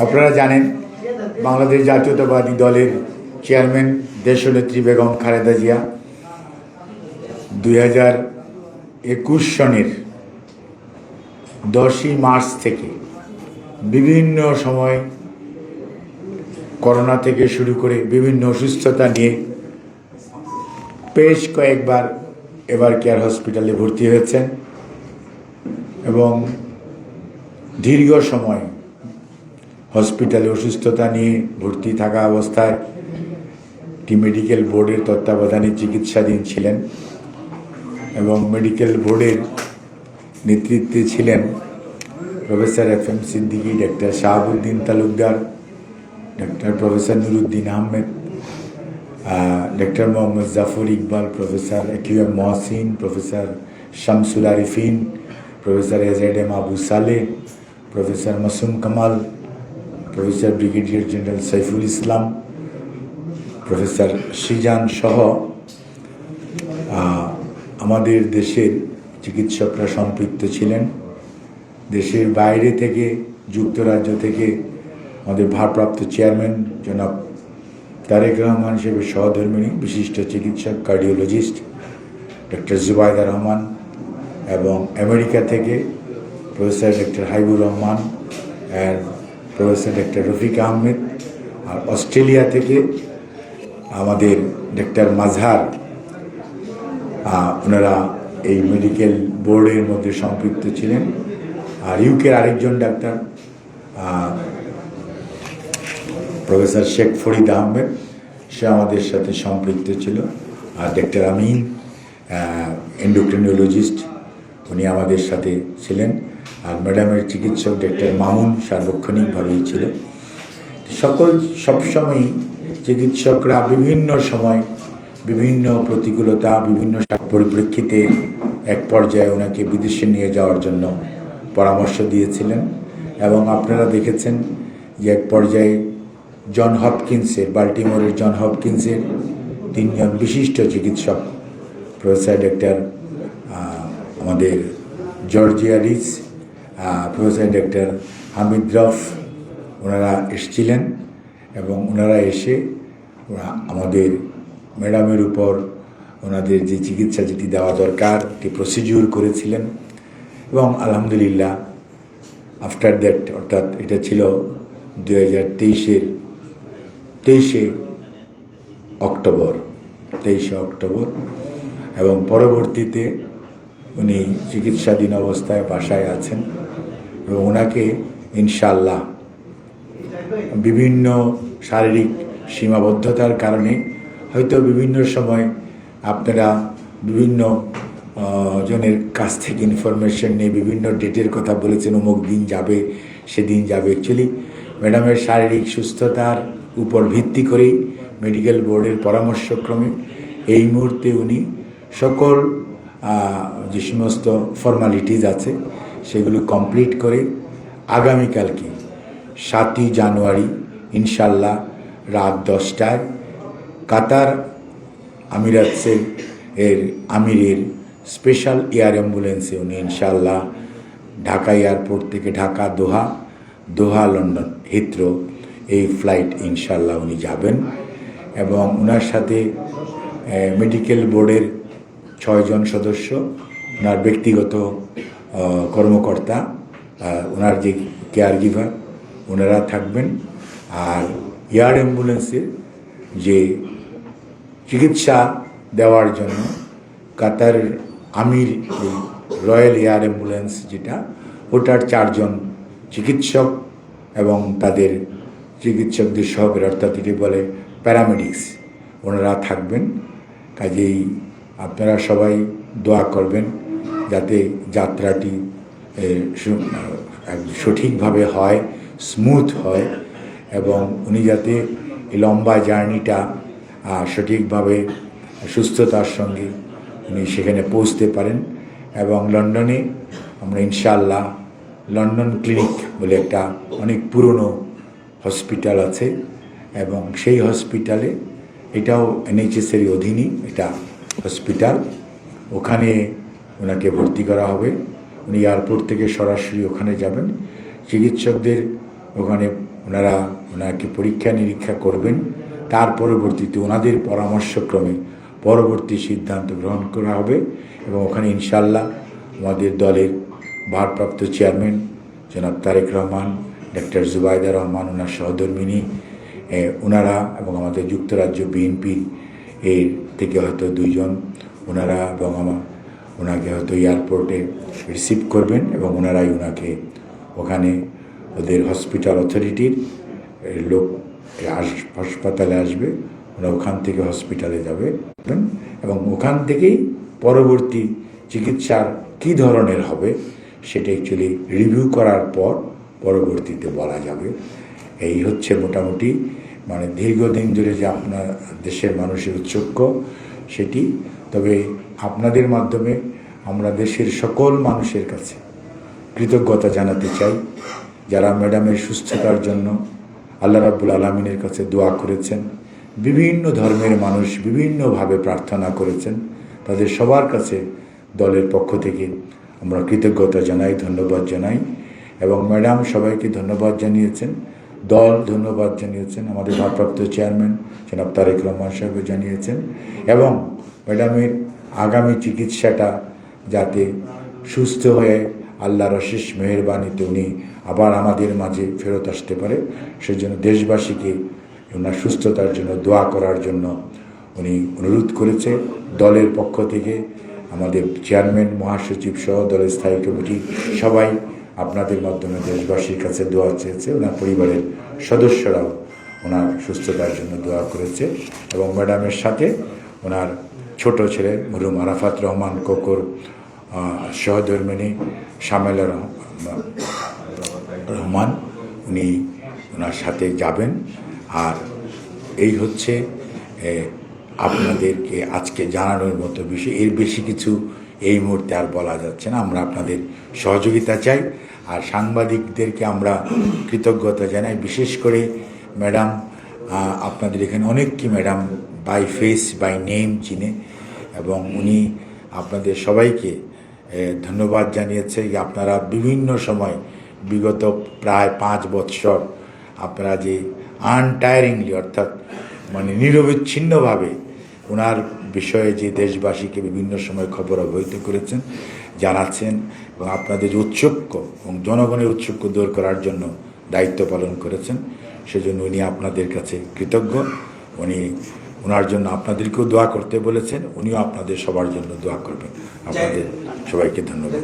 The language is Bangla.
আপনারা জানেন, বাংলাদেশ জাতীয়তাবাদী দলের চেয়ারম্যান দেশনেত্রী বেগম খালেদা জিয়া দুই হাজার একুশ সনের দশই মার্চ থেকে বিভিন্ন সময় করোনা থেকে শুরু করে বিভিন্ন অসুস্থতা নিয়ে বেশ কয়েকবার এবার কেয়ার হসপিটালে ভর্তি হয়েছেন এবং দীর্ঘ সময় হসপিটালে অসুস্থতা নিয়ে ভর্তি থাকা অবস্থায় একটি মেডিকেল বোর্ডের তত্ত্বাবধানে চিকিৎসাধীন ছিলেন এবং মেডিকেল বোর্ডের নেতৃত্বে ছিলেন professor F M Siddiqui, doctor Shahabuddin Talukdar, doctor professor Nuruddin Ahmed doctor Mohammad Jafar Iqbal, professor A Q M Mohsin, professor Shamsul Arefin, professor A Z M Abu Saleh professor Masum Kamal professor brigadier general Saiful Islam professor Sijan সহ আমাদের দেশের চিকিৎসকরা সম্পৃক্ত ছিলেন। দেশের বাইরে থেকে, যুক্তরাজ্য থেকে আমাদের ভারপ্রাপ্ত চেয়ারম্যান জনাব তারেক রহমান হিসেবে সহধর্মিণী, বিশিষ্ট চিকিৎসক, কার্ডিওলজিস্ট, ডক্টর জুবাইদা রহমান এবং আমেরিকা থেকে প্রফেসর ডক্টর হাইবুর রহমান, আর প্রফেসর ডক্টর রফিক আহমেদ আর অস্ট্রেলিয়া থেকে আমাদের ডক্টর মাজহার আহ, ওনারা এই মেডিকেল বোর্ডের মধ্যে সম্পৃক্ত ছিলেন। আর ইউকের আরেকজন ডাক্তার প্রফেসর শেখ ফরিদ আহমেদ সে আমাদের সাথে সম্পৃক্ত ছিল। আর ডক্টর আমিন এন্ডোক্রিনোলজিস্ট উনি আমাদের সাথে ছিলেন। আর ম্যাডামের চিকিৎসক ডক্টর মামুন সার্বক্ষণিকভাবেই ছিল। সকল, সবসময়ই চিকিৎসকরা বিভিন্ন সময় বিভিন্ন প্রতিকূলতা, বিভিন্ন পরিপ্রেক্ষিতে এক পর্যায়ে ওনাকে বিদেশে নিয়ে যাওয়ার জন্য পরামর্শ দিয়েছিলেন এবং আপনারা দেখেছেন যে এক পর্যায়ে জন হপকিন্সের, বাল্টিমোরের জন হপকিন্সের তিনজন বিশিষ্ট চিকিৎসক প্রফেসর ডক্টর আমাদের Georgia Rees professor doctor Hamid Rauf, ওনারা এসেছিলেন এবং ওনারা এসে ওরা আমাদের ম্যাডামের উপর ওনাদের যে চিকিৎসা যেটি দেওয়া দরকার, একটি প্রসিডিউর করেছিলেন এবং আলহামদুলিল্লাহ আফটার দ্যাট অর্থাৎ এটা ছিল দু হাজার তেইশের, তেইশে অক্টোবর তেইশে অক্টোবর এবং পরবর্তীতে উনি চিকিৎসাধীন অবস্থায় বাসায় আছেন। এবং ওনাকে ইনশাল্লাহ বিভিন্ন শারীরিক সীমাবদ্ধতার কারণে হয়তো বিভিন্ন সময় আপনারা বিভিন্ন জনের কাছ থেকে ইনফরমেশন নিয়ে বিভিন্ন ডেটের কথা বলেছেন, অমুক দিন যাবে, সেদিন যাবে। অ্যাকচুয়ালি ম্যাডামের শারীরিক সুস্থতার উপর ভিত্তি করেই মেডিকেল বোর্ডের পরামর্শক্রমে এই মুহূর্তে উনি সকল যে সমস্ত ফর্মালিটিজ আছে সেগুলো কমপ্লিট করে আগামীকালকে সাতই জানুয়ারি, ইনশাল্লাহ রাত দশটায় কাতার আমিরাতসের এর আমিরের স্পেশাল এয়ার অ্যাম্বুলেন্সে উনি ইনশাল্লাহ ঢাকা এয়ারপোর্ট থেকে ঢাকা, দোহা দোহা, লন্ডন হিত্রো এই ফ্লাইট ইনশাল্লাহ উনি যাবেন এবং ওনার সাথে মেডিকেল বোর্ডের ছয়জন সদস্য ওনার ব্যক্তিগত কর্মকর্তা ওনার যে কেয়ার গিভার ওনারা থাকবেন। আর এয়ার অ্যাম্বুলেন্সের যে চিকিৎসা দেওয়ার জন্য কাতার আমির রয়্যাল এয়ার অ্যাম্বুলেন্স যেটা, ওটার চারজন চিকিৎসক এবং তাদের চিকিৎসকদের সহকারী, অর্থাৎ এটি বলে প্যারামেডিক্স ওনারা থাকবেন। কাজেই আপনারা সবাই দোয়া করবেন। যাতে যাত্রাটি সঠিকভাবে হয় স্মুথ হয় এবং উনি যাতে লম্বা জার্নিটা সঠিকভাবে সুস্থতার সঙ্গে উনি সেখানে পৌঁছতে পারেন এবং লন্ডনে আমরা ইনশাল্লাহ লন্ডন ক্লিনিক বলে একটা অনেক পুরনো হসপিটাল আছে এবং সেই হসপিটালে এটাও এনএইচএসের অধীনই এটা হসপিটাল। ওখানে ওনাকে ভর্তি করা হবে। উনি এয়ারপোর্ট থেকে সরাসরি ওখানে যাবেন। চিকিৎসকদের ওখানে ওনারা ওনাকে পরীক্ষা নিরীক্ষা করবেন। তার পরবর্তীতে ওনাদের পরামর্শক্রমে পরবর্তী সিদ্ধান্ত গ্রহণ করা হবে এবং ওখানে ইনশাল্লাহ আমাদের দলের ভারপ্রাপ্ত চেয়ারম্যান জনাব তারেক রহমান ডক্টর জুবাইদা রহমান, ওনার সহধর্মিনী ওনারা এবং আমাদের যুক্তরাজ্য বিএনপি এর থেকে হয়তো দুইজন ওনারা এবং আমার ওনাকে হয়তো এয়ারপোর্টে রিসিভ করবেন এবং ওনারাই ওনাকে ওখানে ওদের হসপিটাল অথরিটির লোক আস- হাসপাতালে আসবে, ওরা ওখান থেকে হসপিটালে যাবে। এবং ওখান থেকেই পরবর্তী চিকিৎসার কী ধরনের হবে, সেটা অ্যাকচুয়ালি রিভিউ করার পর পরবর্তীতে বলা যাবে। এই হচ্ছে মোটামুটি মানে দীর্ঘদিন ধরে যে আপনার দেশের মানুষের উৎসুক্য সেটি তবে আপনাদের মাধ্যমে আমরা দেশের সকল মানুষের কাছে কৃতজ্ঞতা জানাতে চাই, যারা ম্যাডামের সুস্থতার জন্য আল্লাহ রাব্বুল আলমিনের কাছে দোয়া করেছেন, বিভিন্ন ধর্মের মানুষ বিভিন্নভাবে প্রার্থনা করেছেন, তাদের সবার কাছে দলের পক্ষ থেকে আমরা কৃতজ্ঞতা জানাই, ধন্যবাদ জানাই এবং ম্যাডাম সবাইকে ধন্যবাদ জানিয়েছেন, দল ধন্যবাদ জানিয়েছেন, আমাদের ভারপ্রাপ্ত চেয়ারম্যান জনাব তারেক রহমান সাহেব জানিয়েছেন এবং ম্যাডামের আগামী চিকিৎসাটা যাতে সুস্থ হয়ে আল্লাহর অশেষ মেহরবানিতে উনি আবার আমাদের মাঝে ফেরত আসতে পারে। সেই জন্য দেশবাসীকে ওনার সুস্থতার জন্য, দোয়া করার জন্য উনি অনুরোধ করেছে। দলের পক্ষ থেকে আমাদের চেয়ারম্যান, মহাসচিব সহ দলের স্থায়ী কমিটি সবাই আপনাদের মাধ্যমে দেশবাসীর কাছে দোয়া চেয়েছে। ওনার পরিবারের সদস্যরাও ওনার সুস্থতার জন্য দোয়া করেছে এবং ম্যাডামের সাথে ওনার ছোট ছেলে মরুম আরাফাত রহমান কোকর সহধর্মিনী শামেলা রহ- রহমান, উনি ওনার সাথে যাবেন। আর এই হচ্ছে আপনাদেরকে আজকে জানানোর মতো বিষয়। এর বেশি কিছু এই মুহূর্তে আর বলা যাচ্ছে না। আমরা আপনাদের সহযোগিতা চাই। আর সাংবাদিকদেরকে আমরা কৃতজ্ঞতা জানাই। বিশেষ করে ম্যাডাম আপনাদের এখানে অনেক কি madam by face by name চিনে এবং উনি আপনাদের সবাইকে ধন্যবাদ জানিয়েছে যে আপনারা বিভিন্ন সময়, বিগত প্রায় পাঁচ বৎসর আপনারা যে আনটায়ারিংলি অর্থাৎ মানে নিরবিচ্ছিন্নভাবে ওনার বিষয়ে যে দেশবাসীকে বিভিন্ন সময় খবর অবহিত করেছেন, জানাচ্ছেন, এবং আপনাদের যে উৎসুক্য এবং জনগণের উৎসুক্য দূর করার জন্য দায়িত্ব পালন করেছেন, সেজন্য উনি আপনাদের কাছে কৃতজ্ঞ। উনি ওনার জন্য আপনাদেরকেও দোয়া করতে বলেছেন, উনিও আপনাদের সবার জন্য দোয়া করবেন। আপনাদের সবাইকে ধন্যবাদ।